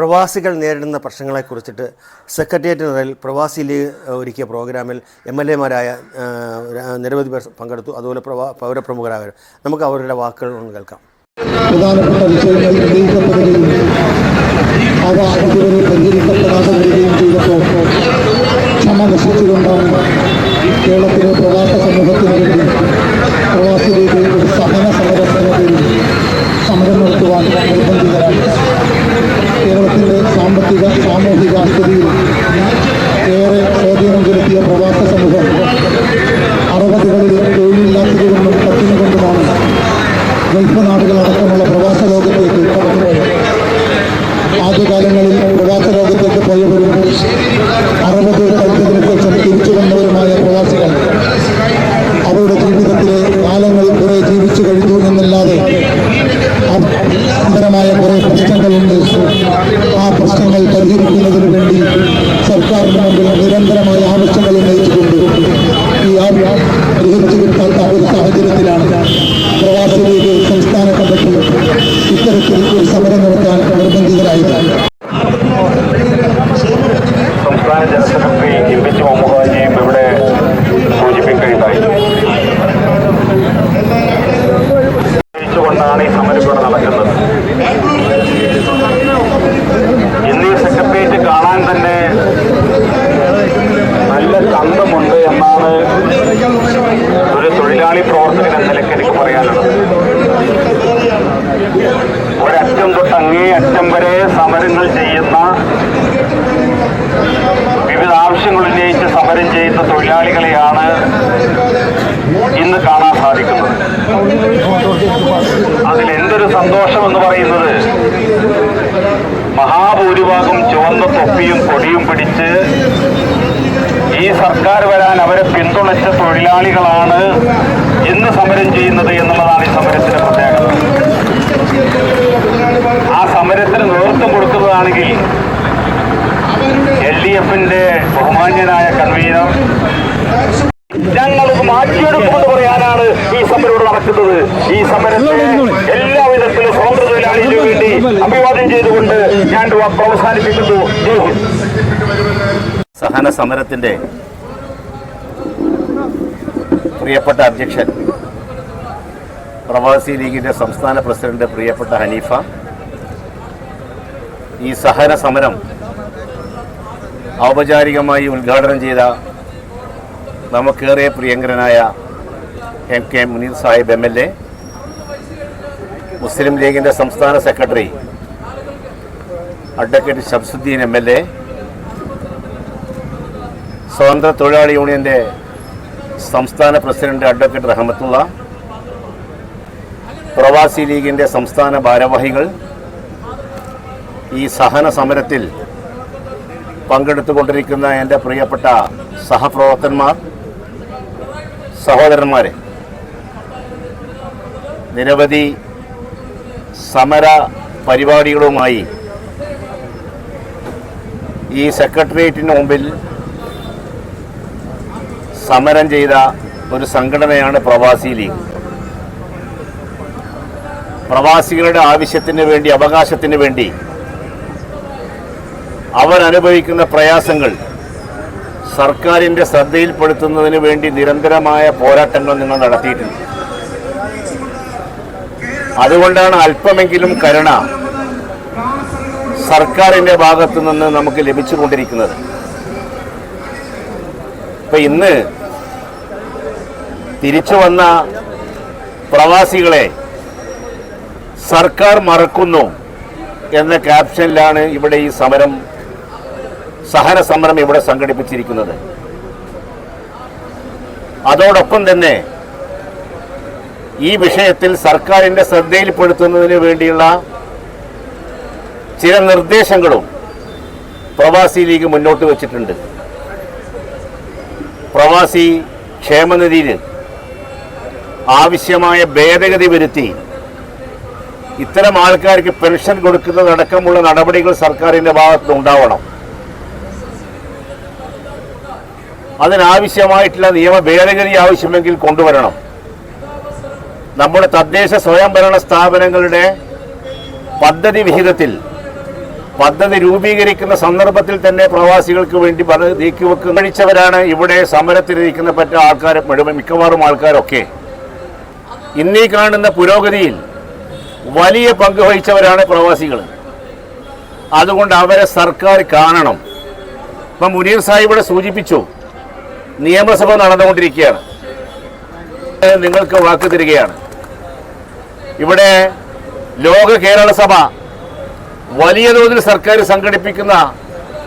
പ്രവാസികൾ നേരിടുന്ന പ്രശ്നങ്ങളെക്കുറിച്ചിട്ട് സെക്രട്ടേറിയറ്റ് നിലയിൽ പ്രവാസി ലീഗ് ഒരുക്കിയ പ്രോഗ്രാമിൽ എം എൽ എമാരായ നിരവധി പേർ പങ്കെടുത്തു. അതുപോലെ പ്രവാ പൗരപ്രമുഖരായ നമുക്ക് അവരുടെ വാക്കുകൾ ഒന്ന് കേൾക്കാം. പ്രധാനപ്പെട്ട വിഷയങ്ങൾ കുറെ ജീവിച്ചു കഴിഞ്ഞു എന്നല്ലാതെ അന്തരമായ കുറെ പ്രശ്നങ്ങളുണ്ട്. ആ പ്രശ്നങ്ങൾ പരിഹരിക്കുന്നതിന് വേണ്ടി സർക്കാരിന് മുമ്പിൽ നിരന്തരമായ ആവശ്യങ്ങൾ ഉന്നയിച്ചുകൊണ്ട് ഈ ആവശ്യം പരിഹരിച്ചു കിട്ടാത്ത ഒരു സാഹചര്യത്തിലാണ് പ്രവാസി ലീഗ് സംസ്ഥാന കമ്മിറ്റി ഇത്തരത്തിൽ ഒരു സമരം നടത്താൻ നിർബന്ധിതരായത് സംസ്ഥാന ജനറൽ സെക്രട്ടറി എം പി മുഹമ്മദാജിയും ഇവിടെ സൂചിപ്പിക്കുകയുണ്ടായി കൊണ്ടാണ് ഈ സമരം ഇവിടെ നടക്കുന്നത് ഇന്ന് ഈ സെക്രട്ടേറിയറ്റ് കാണാൻ തന്നെ നല്ല ചന്തമുണ്ട് എന്നാണ് ഒരു തൊഴിലാളി പ്രവർത്തകൻ എന്ന നിലയ്ക്ക് എനിക്ക് പറയാനുള്ളത് ഒരറ്റം തൊട്ട് അങ്ങേ അറ്റം വരെ സമരങ്ങൾ ചെയ്യുന്ന വിവിധ ആവശ്യങ്ങൾ ഉന്നയിച്ച് സമരം ചെയ്യുന്ന തൊഴിലാളികളെയാണ് ഇന്ന് കാണാൻ സാധിക്കുന്നത് അതിലെന്തൊരു സന്തോഷം എന്ന് പറയുന്നത്? മഹാഭൂരിഭാഗം ചുവന്ന തൊപ്പിയും കൊടിയും പിടിച്ച് ഈ സർക്കാർ വരാൻ അവരെ പിന്തുണച്ച തൊഴിലാളികളാണ് ഇന്ന് സമരം ചെയ്യുന്നത് എന്നുള്ളതാണ് ഈ സമരത്തിന്റെ പ്രത്യേകത ആ സമരത്തിന് നേതൃത്വം കൊടുക്കുന്നതാണെങ്കിൽ എൽ ഡി എഫിന്റെ ബഹുമാന്യനായ കൺവീനർ ഞങ്ങൾക്ക് മാറ്റിയെടുക്കുമെന്ന് പറയാനാണ് ഈ സമരം ഇവിടെ നടക്കുന്നത് ഈ സമരത്തെ എല്ലാവിധത്തിലും സ്വതന്ത്ര തൊഴിലാളികൾക്ക് വേണ്ടി അഭിവാദ്യം ചെയ്തുകൊണ്ട് ഞാൻ ഇത് അവസാനിപ്പിക്കുന്നു ജയ് ഹിന്ദ് സഹന സമരത്തിന്റെ പ്രിയപ്പെട്ട അധ്യക്ഷൻ പ്രവാസി ലീഗിന്റെ സംസ്ഥാന പ്രസിഡന്റ് പ്രിയപ്പെട്ട ഹനീഫ. ഈ സഹന സമരം ഔപചാരികമായി ഉദ്ഘാടനം ചെയ്ത നമുക്കേറെ പ്രിയങ്കരനായ M K Muneer Sahib M L A Muslim ലീഗിന്റെ സംസ്ഥാന secretary advocate Shamsuddeen M L A സ്വതന്ത്ര തൊഴിലാളി യൂണിയന്റെ സംസ്ഥാന പ്രസിഡന്റ് അഡ്വക്കേറ്റ് റഹമത്തുള്ള പ്രവാസി ലീഗിന്റെ സംസ്ഥാന ഭാരവാഹികൾ ഈ സഹന സമരത്തിൽ പങ്കെടുത്തുകൊണ്ടിരിക്കുന്ന എന്റെ പ്രിയപ്പെട്ട സഹപ്രവർത്തകന്മാർ സഹോദരന്മാരെ നിരവധി സമര പരിപാടികളുമായി ഈ സെക്രട്ടേറിയറ്റിന് മുമ്പിൽ സമരം ചെയ്ത ഒരു സംഘടനയാണ് പ്രവാസി ലീഗ്. പ്രവാസികളുടെ ആവശ്യത്തിന് വേണ്ടി അവകാശത്തിന് വേണ്ടി അവരനുഭവിക്കുന്ന പ്രയാസങ്ങൾ സർക്കാരിന്റെ ശ്രദ്ധയിൽപ്പെടുത്തുന്നതിന് വേണ്ടി നിരന്തരമായ പോരാട്ടങ്ങൾ നിങ്ങൾ നടത്തിയിട്ടുണ്ട്. അതുകൊണ്ടാണ് അല്പമെങ്കിലും കരുണ സർക്കാരിന്റെ ഭാഗത്തു നിന്ന് നമുക്ക് ലഭിച്ചുകൊണ്ടിരിക്കുന്നത്. ഇപ്പം ഇന്ന് തിരിച്ചു വന്ന പ്രവാസികളെ സർക്കാർ മറക്കുന്നു എന്ന ക്യാപ്ഷനിലാണ് ഇവിടെ ഈ സമരം സഹന സമരം ഇവിടെ സംഘടിപ്പിച്ചിരിക്കുന്നത്. അതോടൊപ്പം തന്നെ ഈ വിഷയത്തിൽ സർക്കാരിന്റെ ശ്രദ്ധയിൽപ്പെടുത്തുന്നതിന് വേണ്ടിയുള്ള ചില നിർദ്ദേശങ്ങളും പ്രവാസി ലീഗ് മുന്നോട്ട് വച്ചിട്ടുണ്ട്. പ്രവാസി ക്ഷേമനിധിയിൽ ആവശ്യമായ ഭേദഗതി വരുത്തി ഇത്തരം ആൾക്കാർക്ക് പെൻഷൻ കൊടുക്കുന്നതടക്കമുള്ള നടപടികൾ സർക്കാരിന്റെ ഭാഗത്ത് ഉണ്ടാവണം. അതിനാവശ്യമായിട്ടുള്ള നിയമ ഭേദഗതി ആവശ്യമെങ്കിൽ കൊണ്ടുവരണം. നമ്മുടെ തദ്ദേശ സ്വയംഭരണ സ്ഥാപനങ്ങളുടെ പദ്ധതി വിഹിതത്തിൽ പദ്ധതി രൂപീകരിക്കുന്ന സന്ദർഭത്തിൽ തന്നെ പ്രവാസികൾക്ക് വേണ്ടി നീക്കിവെക്കുന്ന നീക്കിവെക്ക് കഴിച്ചവരാണ് ഇവിടെ സമരത്തിലിരിക്കുന്ന പറ്റ ആൾക്കാർ മിക്കവാറും ആൾക്കാരൊക്കെ. ഇന്നീ കാണുന്ന പുരോഗതിയിൽ വലിയ പങ്ക് വഹിച്ചവരാണ് പ്രവാസികൾ അതുകൊണ്ട് അവരെ സർക്കാർ കാണണം. ഇപ്പം മുനീർ സാഹിബിനെ സൂചിപ്പിച്ചു നിയമസഭ നടന്നുകൊണ്ടിരിക്കുകയാണ്. നിങ്ങൾക്ക് വാക്ക് തരികയാണ്. ഇവിടെ ലോക കേരള സഭ വലിയ തോതിൽ സർക്കാർ സംഘടിപ്പിക്കുന്ന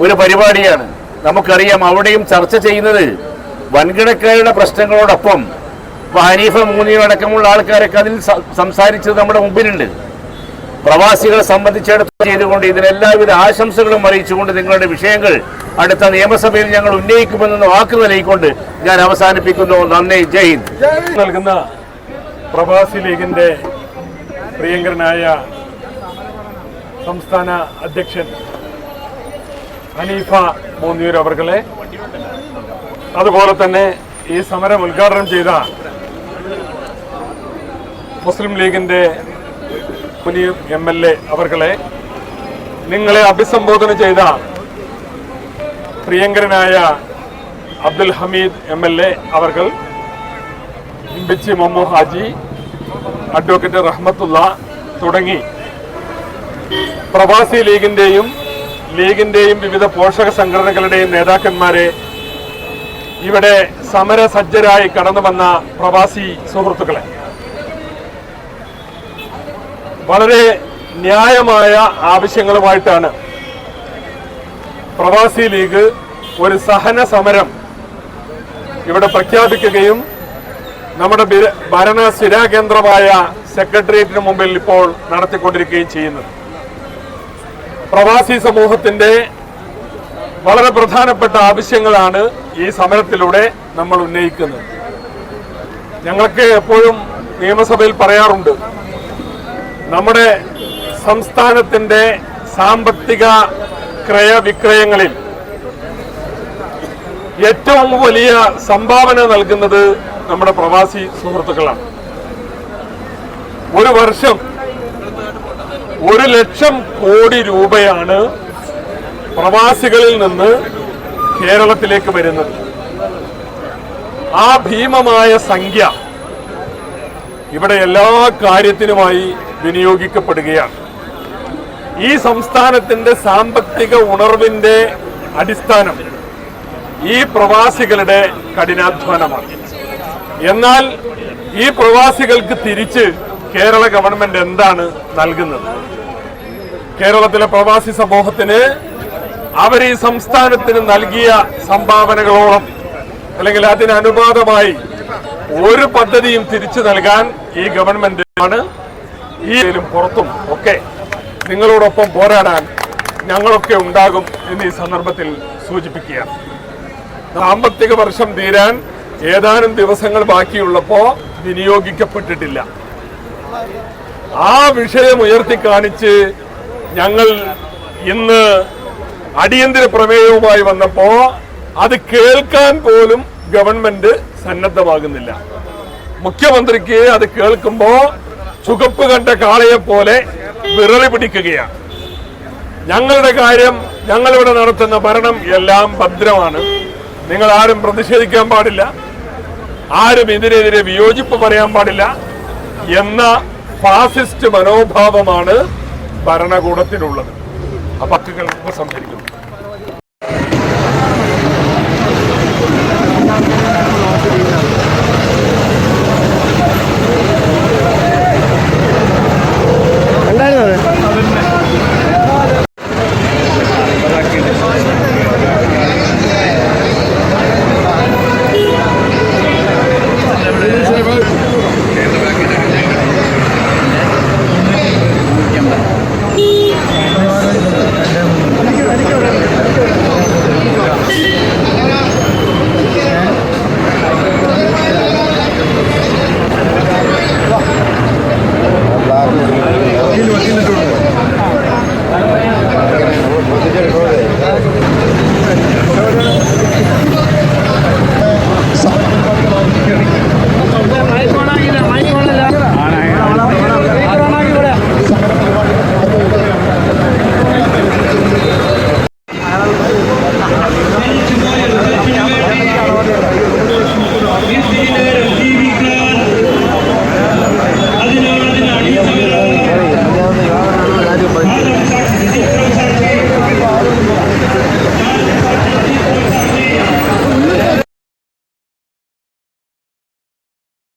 ഒരു പരിപാടിയാണ്. നമുക്കറിയാം അവിടെയും ചർച്ച ചെയ്യുന്നത് വൻകിടക്കാരുടെ പ്രശ്നങ്ങളോടൊപ്പം ഇപ്പൊ ഹനീഫ മൂന്നിയോ അടക്കമുള്ള ആൾക്കാരൊക്കെ അതിൽ സംസാരിച്ചത് നമ്മുടെ മുമ്പിലുണ്ട്. പ്രവാസികളെ സംബന്ധിച്ചിടത്തോളം ചെയ്തുകൊണ്ട് ഇതിനെല്ലാവിധ ആശംസകളും അറിയിച്ചുകൊണ്ട് നിങ്ങളുടെ വിഷയങ്ങൾ അടുത്ത നിയമസഭയിൽ ഞങ്ങൾ ഉന്നയിക്കുമെന്ന് വാക്ക് നൽകിക്കൊണ്ട് ഞാൻ അവസാനിപ്പിക്കുന്നു. നന്ദി. ജയ് ഹിന്ദ്. നൽകുന്ന പ്രവാസി ലീഗിന്റെ പ്രിയങ്കരനായ സംസ്ഥാന അധ്യക്ഷൻ ഹനീഫ മൂന്നിയൂർ അവർകളെ അതുപോലെ തന്നെ ഈ സമരം ഉദ്ഘാടനം ചെയ്ത മുസ്ലിം ലീഗിന്റെ മുനീർ എം എൽ എ അവർകളെ നിങ്ങളെ അഭിസംബോധന ചെയ്ത പ്രിയങ്കരനായ Abdul Hameed M L A അവർകൾ ഇമ്പിച്ചി മമ്മു ഹാജി അഡ്വക്കേറ്റ് റഹ്മത്തുള്ള തുടങ്ങി. പ്രവാസി ലീഗിന്റെയും ലീഗിന്റെയും വിവിധ പോഷക സംഘടനകളുടെയും നേതാക്കന്മാരെ ഇവിടെ സമരസജ്ജരായി കടന്നു വന്ന പ്രവാസി സുഹൃത്തുക്കളെ. വളരെ ന്യായമായ ആവശ്യങ്ങളുമായിട്ടാണ് പ്രവാസി ലീഗ് ഒരു സഹന സമരം ഇവിടെ പ്രഖ്യാപിക്കുകയും നമ്മുടെ ഭരണ സ്ഥിരാകേന്ദ്രമായ സെക്രട്ടേറിയറ്റിന് മുമ്പിൽ ഇപ്പോൾ നടത്തിക്കൊണ്ടിരിക്കുകയും ചെയ്യുന്നത്. പ്രവാസി സമൂഹത്തിന്റെ വളരെ പ്രധാനപ്പെട്ട ആവശ്യങ്ങളാണ് ഈ സമരത്തിലൂടെ നമ്മൾ ഉന്നയിക്കുന്നത്. ഞങ്ങൾക്ക് എപ്പോഴും നിയമസഭയിൽ പറയാറുണ്ട് നമ്മുടെ സംസ്ഥാനത്തിന്റെ സാമ്പത്തിക ക്രയവിക്രയങ്ങളിൽ ഏറ്റവും വലിയ സംഭാവന നൽകുന്നത് നമ്മുടെ പ്രവാസി സുഹൃത്തുക്കളാണ്. ഒരു വർഷം ഒരു ലക്ഷം കോടി രൂപയാണ് പ്രവാസികളിൽ നിന്ന് കേരളത്തിലേക്ക് വരുന്നത്. ആ ഭീമമായ സംഖ്യ ഇവിടെ എല്ലാ കാര്യത്തിനുമായി വിനിയോഗിക്കപ്പെടുകയാണ്. ഈ സംസ്ഥാനത്തിന്റെ സാമ്പത്തിക ഉണർവിന്റെ അടിസ്ഥാനം ഈ പ്രവാസികളുടെ കഠിനാധ്വാനമാണ്. എന്നാൽ ഈ പ്രവാസികൾക്ക് തിരിച്ച് കേരള ഗവൺമെന്റ് എന്താണ് നൽകുന്നത്? കേരളത്തിലെ പ്രവാസി സമൂഹത്തിന് അവർ ഈ സംസ്ഥാനത്തിന് നൽകിയ സംഭാവനകളോളം അല്ലെങ്കിൽ അതിനനുപാതമായി ഒരു പദ്ധതിയും തിരിച്ചു നൽകാൻ ഈ ഗവൺമെന്റ് ആണ് ഇതിലും പുറത്തും ഒക്കെ നിങ്ങളോടൊപ്പം പോരാടാൻ ഞങ്ങളൊക്കെ ഉണ്ടാകും എന്ന് ഈ സന്ദർഭത്തിൽ സൂചിപ്പിക്കുകയാണ്. സാമ്പത്തിക വർഷം തീരാൻ ഏതാനും ദിവസങ്ങൾ ബാക്കിയുള്ളപ്പോൾ വിനിയോഗിക്കപ്പെട്ടിട്ടില്ല. ആ വിഷയം ഉയർത്തി കാണിച്ച് ഞങ്ങൾ ഇന്ന് അടിയന്തര പ്രമേയവുമായി വന്നപ്പോ അത് കേൾക്കാൻ പോലും ഗവൺമെന്റ് സന്നദ്ധമാകുന്നില്ല. മുഖ്യമന്ത്രിക്ക് അത് കേൾക്കുമ്പോ ചുവപ്പ് കണ്ട കാളയെ പോലെ വിറളി പിടിക്കുകയാണ്. ഞങ്ങളുടെ കാര്യം ഞങ്ങളിവിടെ നടത്തുന്ന ഭരണം എല്ലാം ഭദ്രമാണ്. നിങ്ങൾ ആരും പ്രതിഷേധിക്കാൻ പാടില്ല. ആരും ഇതിനെതിരെ വിയോജിപ്പ് പറയാൻ പാടില്ല എന്ന ഫാസിസ്റ്റ് മനോഭാവമാണ് ഭരണകൂടത്തിലുള്ളത് ആ പക്കുകൾ ഉപസംഹരിക്കുന്നു.